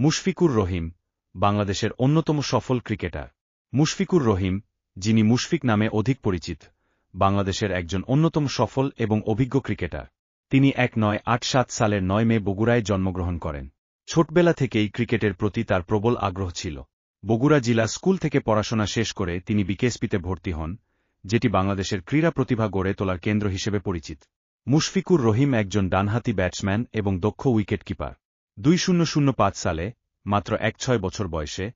মুশফিকুর রহিম বাংলাদেশের অন্যতম সফল ক্রিকেটার। মুশফিকুর রহিম, যিনি মুশফিক নামে অধিক পরিচিত, বাংলাদেশের একজন অন্যতম সফল এবং অভিজ্ঞ ক্রিকেটার। তিনি এক নয়, আট সাত সালের নয় মে বগুড়ায় জন্মগ্রহণ করেন। ছোটবেলা থেকেই ক্রিকেটের প্রতি তার প্রবল আগ্রহ ছিল। বগুড়া জেলা স্কুল থেকে পড়াশোনা শেষ করে তিনি বিকেএসপিতে ভর্তি হন, যেটি বাংলাদেশের ক্রীড়া প্রতিভা গড়ে তোলার কেন্দ্র হিসেবে পরিচিত। মুশফিকুর রহিম একজন ডানহাতি ব্যাটসম্যান এবং দক্ষ উইকেট কিপার দুই শূন্য শূন্য পাঁচ সালে, মাত্র এক ছয় বছর বয়সে,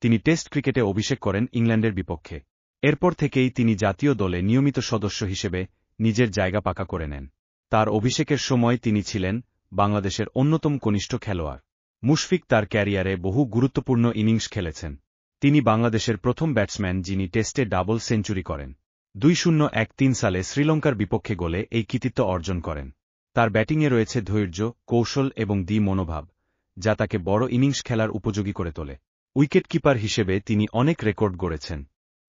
তিনি টেস্ট ক্রিকেটে অভিষেক করেন ইংল্যান্ডের বিপক্ষে। এরপর থেকেই তিনি জাতীয় দলে নিয়মিত সদস্য হিসেবে নিজের জায়গা পাকা করে নেন। তার অভিষেকের সময় তিনি ছিলেন বাংলাদেশের অন্যতম কনিষ্ঠ খেলোয়াড়। মুশফিক তার ক্যারিয়ারে বহু গুরুত্বপূর্ণ ইনিংস খেলেছেন। তিনি বাংলাদেশের প্রথম ব্যাটসম্যান যিনি টেস্টে ডাবল সেঞ্চুরি করেন। দুই শূন্য এক তিন সালে শ্রীলঙ্কার বিপক্ষে গোলে এই কৃতিত্ব অর্জন করেন। তার ব্যাটিংয়ে রয়েছে ধৈর্য, কৌশল এবং দ্বি মনোভাব যা তাকে বড় ইনিংস খেলার উপযোগী করে তোলে। উইকেট কিপার হিসেবে তিনি অনেক রেকর্ড গড়েছেন।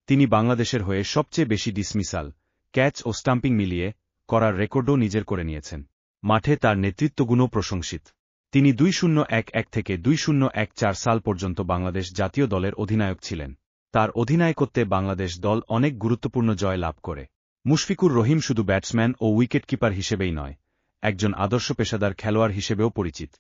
তিনি বাংলাদেশের হয়ে সবচেয়ে বেশি ডিসমিসাল, ক্যাচ ও স্টাম্পিং মিলিয়ে করার রেকর্ডও নিজের করে নিয়েছেন। মাঠে তার নেতৃত্বগুণও প্রশংসিত। তিনি দুই শূন্য এক এক থেকে দুই শূন্য এক চার সাল পর্যন্ত বাংলাদেশ জাতীয় দলের অধিনায়ক ছিলেন। তার অধিনায়কত্বে বাংলাদেশ দল অনেক গুরুত্বপূর্ণ জয় লাভ করে। মুশফিকুর রহিম শুধু ব্যাটসম্যান ও উইকেট কিপার হিসেবেই নয়, একজন আদর্শ পেশাদার খেলোয়াড় হিসেবেও পরিচিত।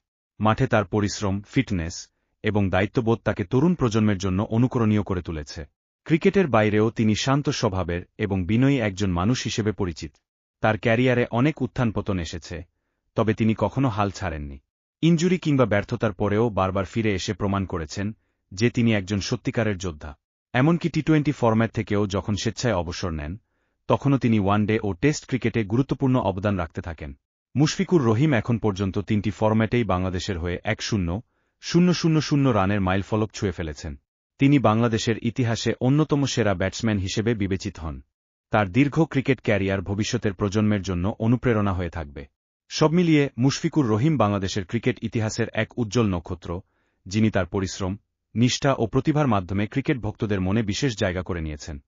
মাঠে তার পরিশ্রম, ফিটনেস এবং দায়িত্ববোধ তাকে তরুণ প্রজন্মের জন্য অনুকরণীয় করে তুলেছে। ক্রিকেটের বাইরেও তিনি শান্ত স্বভাবের এবং বিনয়ী একজন মানুষ হিসেবে পরিচিত। তার ক্যারিয়ারে অনেক উত্থান পতন এসেছে, তবে তিনি কখনো হাল ছাড়েননি। ইঞ্জুরি কিংবা ব্যর্থতার পরেও বারবার ফিরে এসে প্রমাণ করেছেন যে তিনি একজন সত্যিকারের যোদ্ধা। এমনকি টি টোয়েন্টি ফরম্যাট থেকেও যখন স্বেচ্ছায় অবসর নেন, তখনও তিনি ওয়ানডে ও টেস্ট ক্রিকেটে গুরুত্বপূর্ণ অবদান রাখতে থাকেন। মুশফিকুর রহিম এখন পর্যন্ত তিনটি ফরম্যাটেই বাংলাদেশের হয়ে এক শূন্য শূন্য শূন্য শূন্য রানের মাইলফলক ছুঁয়ে ফেলেছেন। তিনি বাংলাদেশের ইতিহাসে অন্যতম সেরা ব্যাটসম্যান হিসেবে বিবেচিত হন। তার দীর্ঘ ক্রিকেট ক্যারিয়ার ভবিষ্যতের প্রজন্মের জন্য অনুপ্রেরণা হয়ে থাকবে। সব মিলিয়ে মুশফিকুর রহিম বাংলাদেশের ক্রিকেট ইতিহাসের এক উজ্জ্বল নক্ষত্র, যিনি তার পরিশ্রম, নিষ্ঠা ও প্রতিভার মাধ্যমে ক্রিকেট ভক্তদের মনে বিশেষ জায়গা করে নিয়েছেন।